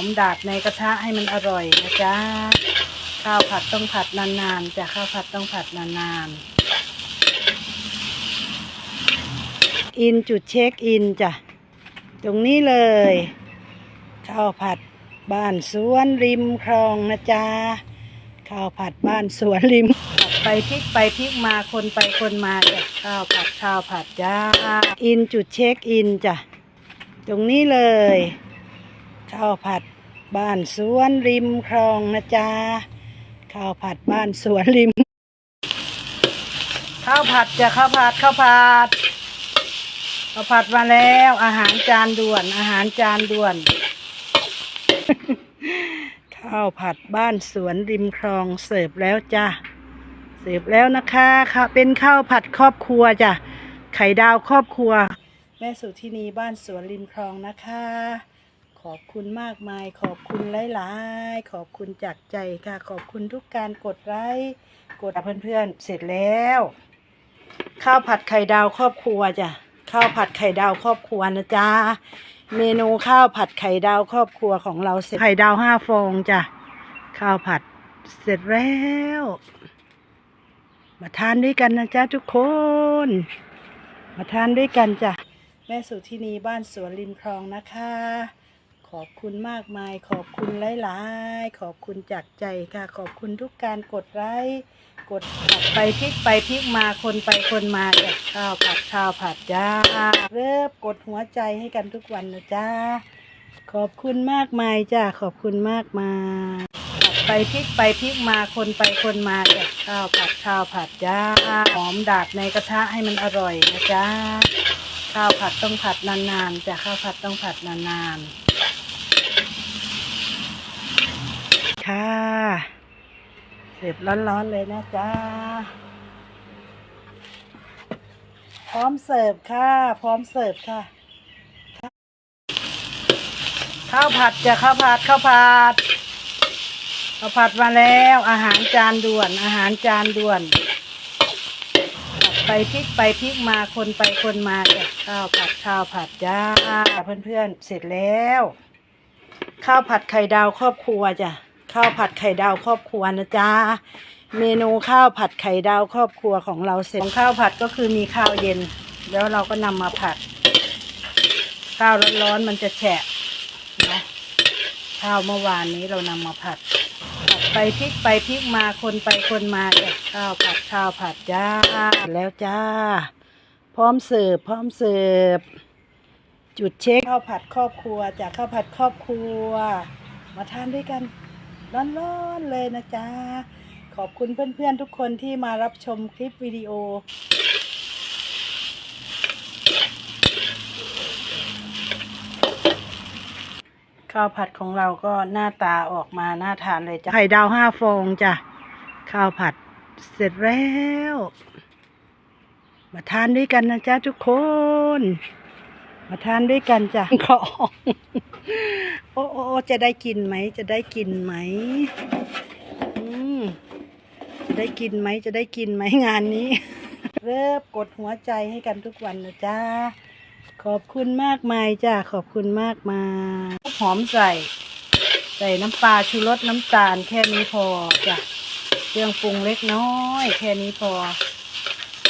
อมดาดในกระทะให้มันอร่อยนะจ๊ะข้าวผัดต้องผัดนานๆจ้ะข้าวผัดต้องผัดนานๆ อินจุดเช็คอินจ้ะตรงนี้เลย ข้าวผัดบ้านสวนริมคลองนะจ๊ะข้าวผัดบ้านสวนริมผัดไปพลิกไปพลิกมาคนไปคนมาจ้ะข้าวผัดข้าวผัดจ้าอินจุดเช็คอินจ้ะตรงนี้เลย ข้าวผัด บ้านสวนริมคลองนะจ๊ะข้าวผัดบ้านสวนริม ข้าวผัดจะข้าวผัดข้าวผัดข้าวผัดมาแล้ว อาหารจานด่วน อาหารจานด่วน ข้าวผัดบ้านสวนริมคลองเสิร์ฟแล้วจ้ะเสิร์ฟแล้วนะคะค่ะเป็นข้าวผัดครอบครัวจ้ะไข่ดาวครอบครัว แม่สุทินีบ้านสวนริมคลองนะคะ ขอบคุณมากมาย ขอบคุณหลายๆ ขอบคุณจากใจค่ะ ขอบคุณทุกการกดไลค์กดเพื่อนๆ เสร็จแล้ว ข้าวผัดไข่ดาวครอบครัวจ้ะข้าวผัดไข่ดาวครอบครัวนะจ๊ะเมนูข้าวผัดไข่ดาวครอบครัวของเราเสร็จไข่ดาวห้าฟองจ้ะข้าวผัดเสร็จแล้ว มาทานด้วยกันนะจ๊ะทุกคน มาทานด้วยกันจ้ะแม่สุทินีบ้านสวนริมคลองนะคะ ขอบคุณมากมาย ขอบคุณหลายๆ ขอบคุณจากใจค่ะ ขอบคุณทุกการกดไลค์กดผัดไปพลิกไปพลิกมาคนไปคนมาจ้ะข้าวผัดข้าวผัดจ้าเริ่มกดหัวใจให้กันทุกวันนะจ้าขอบคุณมากมายจ้าขอบคุณมากมายผัดไปพลิกไปพลิกมาคนไปคนมาจ้ะข้าวผัดข้าวผัดจ้าหอมดาดในกระทะให้มันอร่อยนะจ้าข้าวผัดต้องผัดนานๆจ้ะข้าวผัดต้องผัดนานๆ ค่ะเสร็จร้อนๆเลยนะจ๊ะพร้อมเสิร์ฟค่ะ พร้อมเสิร์ฟค่ะ ข้าวผัดจะข้าวผัดข้าวผัดข้าวผัดมาแล้ว อาหารจานด่วน อาหารจานด่วนไปพลิกไปพลิกมาคนไปคนมาจ้ะข้าวผัดข้าวผัดจ้าเพื่อนๆเสร็จแล้ว ข้าวผัดไข่ดาวครอบครัวจ้ะ ข้าวผัดไข่ดาวครอบครัวนะจ๊ะเมนูข้าวผัดไข่ดาวครอบครัวของเราเสร็จของข้าวผัดก็คือมีข้าวเย็น แล้วเราก็นำมาผัด ข้าวร้อนๆมันจะแฉะนะข้าวเมื่อวานนี้เรานำมาผัดผัดไปพลิกไปพลิกมาคนไปคนมาจ้ะข้าวผัดข้าวผัดจ้าแล้วจ้า พร้อมเสิร์ฟพร้อมเสิร์ฟจุดเช็คข้าวผัดครอบครัวจากข้าวผัดครอบครัว มาทานด้วยกัน ร้อนๆเลยนะจ๊ะ ขอบคุณเพื่อนๆทุกคนที่มารับชมคลิปวิดีโอ ข้าวผัดของเราก็หน้าตาออกมาน่าทานเลยจ้ะ ไข่ดาวห้าฟองจ้ะ ข้าวผัดเสร็จแล้ว มาทานด้วยกันนะจ๊ะทุกคน มาทานด้วยกันจ้ะของโอ้โอ้โอ้จะได้กินไหม จะได้กินไหมอืมจะได้กินไหม จะได้กินไหมงานนี้ เริ่มกดหัวใจให้กันทุกวันนะจ้าขอบคุณมากมายจ้าขอบคุณมากมายหอมใส่ ใส่น้ำปลาชูรสน้ำตาลแค่นี้พอจ้ะเครื่องปรุงเล็กน้อย แค่นี้พอ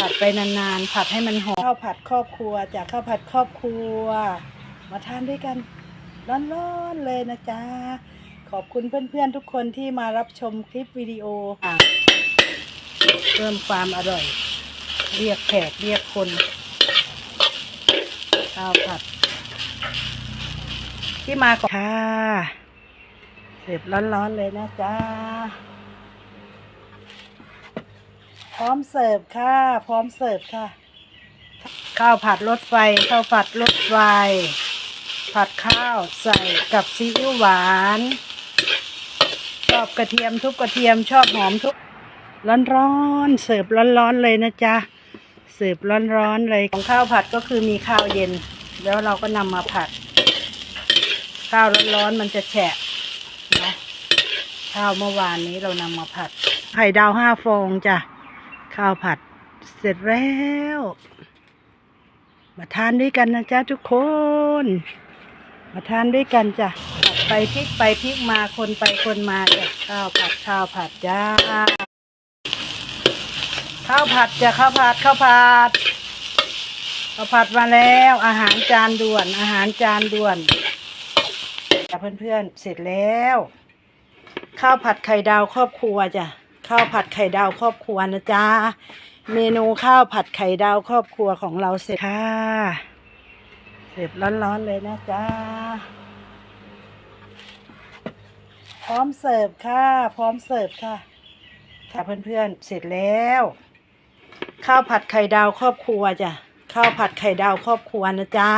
ผัดไปนานๆ ผัดให้มันหอมข้าวผัดครอบครัว จากข้าวผัดครอบครัว มาทานด้วยกันร้อนๆเลยนะจ๊ะ ขอบคุณเพื่อนๆทุกคนที่มารับชมคลิปวิดีโออะเพิ่มความอร่อย เรียกแขกเรียกคนข้าวผัด ที่มาก่อนค่ะเสิร์ฟร้อนๆเลยนะจ๊ะ ร้อมเสิร์ฟค่ะ พร้อมเสิร์ฟค่ะ ข้าวผัดรถไฟ ข้าวผัดรถไฟ ผัดข้าวใส่กับซีอิ๊วหวาน ชอบกระเทียมทุบกระเทียมชอบหอมทุบร้อนๆเสิร์ฟร้อนๆเลยนะจ๊ะ เสิร์ฟร้อนๆเลย ของข้าวผัดก็คือมีข้าวเย็น แล้วเราก็นำมาผัด ข้าวร้อนๆมันจะแฉะนะข้าวเมื่อวานนี้เรานำมาผัดไข่ดาวห้าฟองจ้ะ ข้าวผัดเสร็จแล้ว มาทานด้วยกันนะจ๊ะทุกคน มาทานด้วยกันจ้ะผัดไปพลิกไปพลิกมาคนไปคนมาจ้ะข้าวผัดข้าวผัดจ้า ข้าวผัดจ้ะข้าวผัดข้าวผัดข้าวผัดมาแล้ว อาหารจานด่วน อาหารจานด่วนจ้ะเพื่อนๆเสร็จแล้ว ข้าวผัดไข่ดาวครอบครัวจ้ะ ข้าวผัดไข่ดาวครอบครัวนะจ๊ะเมนูข้าวผัดไข่ดาวครอบครัวของเราเสร็จค่ะเสร็จร้อนๆเลยนะจ๊ะพร้อมเสิร์ฟค่ะ พร้อมเสิร์ฟค่ะค่ะเพื่อนๆเสร็จแล้ว ข้าวผัดไข่ดาวครอบครัวจ้ะข้าวผัดไข่ดาวครอบครัวนะจ๊ะ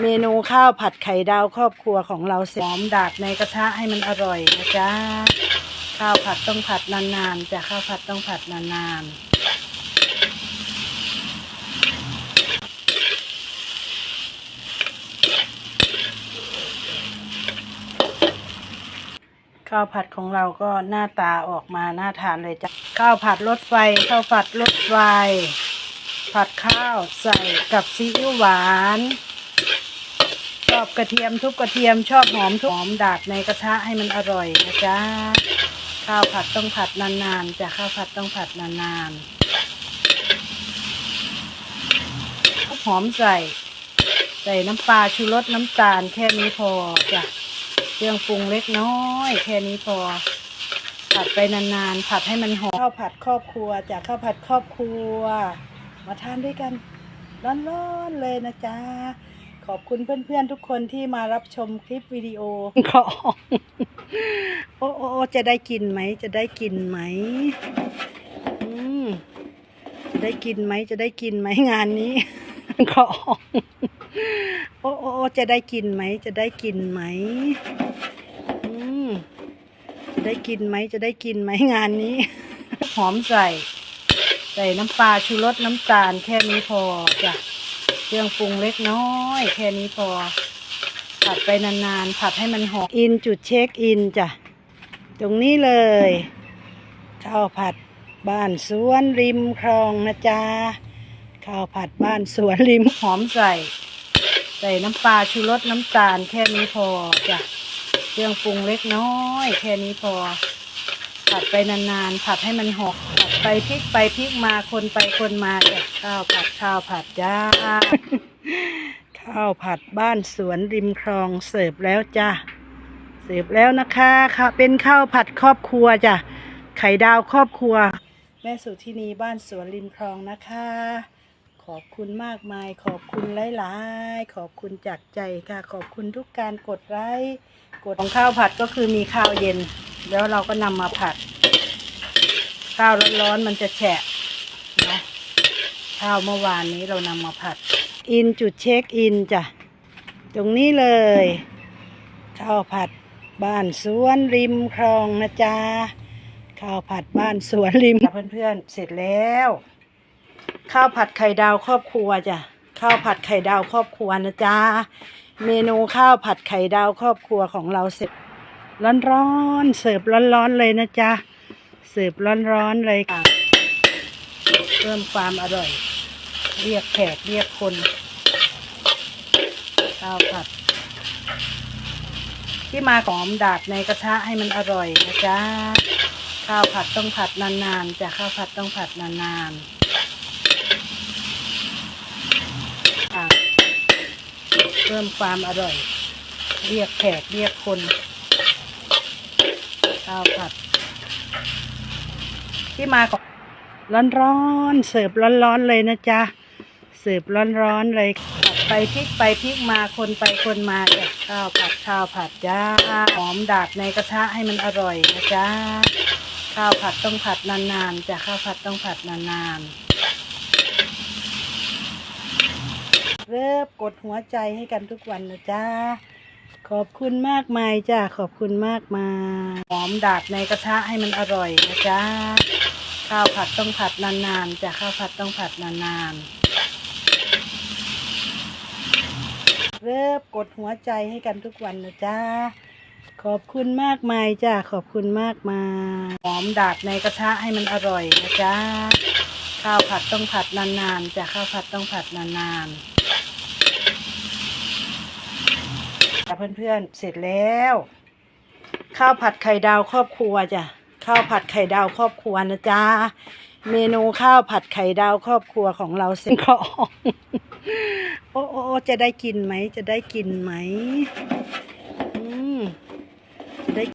เมนูข้าวผัดไข่ดาวครอบครัวของเราเสร็จหอมดาดในกระทะให้มันอร่อยนะจ๊ะ ข้าวผัดต้องผัดนานๆจ้ะข้าวผัดต้องผัดนานๆข้าวผัดของเราก็หน้าตาออกมาน่าทานเลยจ้ะข้าวผัดรถไฟข้าวผัดรถไฟ ผัดข้าวใส่กับซีอิ๊วหวาน ชอบกระเทียมทุบกระเทียมชอบหอมทุบหอมดาดในกระทะให้มันอร่อยนะจ๊ะ ข้าวผัดต้องผัดนานๆจ้ะข้าวผัดต้องผัดนานๆหอมใส่ ใส่น้ำปลาชูรสน้ำตาลแค่นี้พอจ้ะเครื่องปรุงเล็กน้อย แค่นี้พอ ผัดไปนานๆ ผัดให้มันหอมข้าวผัดครอบครัวจากข้าวผัดครอบครัว มาทานด้วยกัน ร้อนๆเลยนะจ๊ะ ขอบคุณเพื่อนๆทุกคนที่มารับชมคลิปวิดีโอของโอ้โอ้โอ้จะได้กินไหม จะได้กินไหมอืมจะได้กินไหม จะได้กินไหมงานนี้ของโอ้โอ้โอ้จะได้กินไหม จะได้กินไหมอืมจะได้กินไหม จะได้กินไหมงานนี้ หอมใส่ ใส่น้ำปลาชูรสน้ำตาลแค่นี้พอจ้ะ เครื่องปรุงเล็กน้อย แค่นี้พอ ผัดไปนานๆ ผัดให้มันหอมอินจุดเช็คอินจ้ะ ตรงนี้เลยข้าวผัดบ้านสวนริมคลองนะจ๊ะข้าวผัดบ้านสวนริมหอมใส่ใส่น้ำปลาชูรสน้ำตาลแค่นี้พอจ้ะเครื่องปรุงเล็กน้อย แค่นี้พอ ผัดไปนานๆ ผัดให้มันหอมผัดไปพลิกไปพลิกมาคนไปคนมาจ้ะข้าวผัดข้าวผัดจ้า ข้าวผัดบ้านสวนริมคลองเสิร์ฟแล้วจ้าเสิร์ฟแล้วนะคะค่ะเป็นข้าวผัดครอบครัวจ้ะไข่ดาวครอบครัว แม่สุที่นีบ้านสวนริมคลองนะคะ ขอบคุณมากมาย ขอบคุณหลายๆ ขอบคุณจากใจค่ะ ขอบคุณทุกการกดไลค์กดของข้าวผัดก็คือมีข้าวเย็น แล้วเราก็นำมาผัด ข้าวร้อนๆมันจะแฉะนะข้าวเมื่อวานนี้เรานำมาผัด อินจุดเช็คอินจ้ะ ตรงนี้เลย ข้าวผัดบ้านสวนริมคลองนะจ๊ะ ข้าวผัดบ้านสวนริมเพื่อนๆเสร็จแล้ว ข้าวผัดไข่ดาวครอบครัวจ้ะ ข้าวผัดไข่ดาวครอบครัวนะจ๊ะ เมนูข้าวผัดไข่ดาวครอบครัวของเราเสร็จ ร้อนๆเสิร์ฟร้อนๆเลยนะจ๊ะเสิร์ฟร้อนๆเลยค่ะเพิ่มความอร่อย เรียกแขกเรียกคนข้าวผัด ที่มาของหอมดาดในกระทะให้มันอร่อยนะจ๊ะข้าวผัดต้องผัดนานๆจ้ะข้าวผัดต้องผัดนานๆค่ะเพิ่มความอร่อย เรียกแขกเรียกคน ข้าวผัด ที่มาของร้อนๆเสิร์ฟร้อนๆเลยนะจ๊ะเสิร์ฟร้อนๆเลยผัดไปพลิกไปพลิกมาคนไปคนมาจ้ะข้าวผัดข้าวผัดจ้าหอมดาดในกระทะให้มันอร่อยนะจ๊ะข้าวผัดต้องผัดนานๆจ้ะข้าวผัดต้องผัดนานๆ เริ่มกดหัวใจให้กันทุกวันนะจ๊ะ ขอบคุณมากมายจ้ะขอบคุณมากมายหอมดาดในกระทะให้มันอร่อยนะจ๊ะข้าวผัดต้องผัดนานๆจ้ะข้าวผัดต้องผัดนานๆเริ่มกดหัวใจให้กันทุกวันนะจ๊ะขอบคุณมากมายจ้ะขอบคุณมากมายหอมดาดในกระทะให้มันอร่อยนะจ๊ะข้าวผัดต้องผัดนานๆจ้ะข้าวผัดต้องผัดนานๆ จ้ะ เพื่อนๆเสร็จแล้ว ข้าวผัดไข่ดาวครอบครัวจ้ะข้าวผัดไข่ดาวครอบครัวนะจ๊ะเมนูข้าวผัดไข่ดาวครอบครัวของเราเสร็จของโอ้โอโอ้จะได้กินไหม จะได้กินไหม อืมได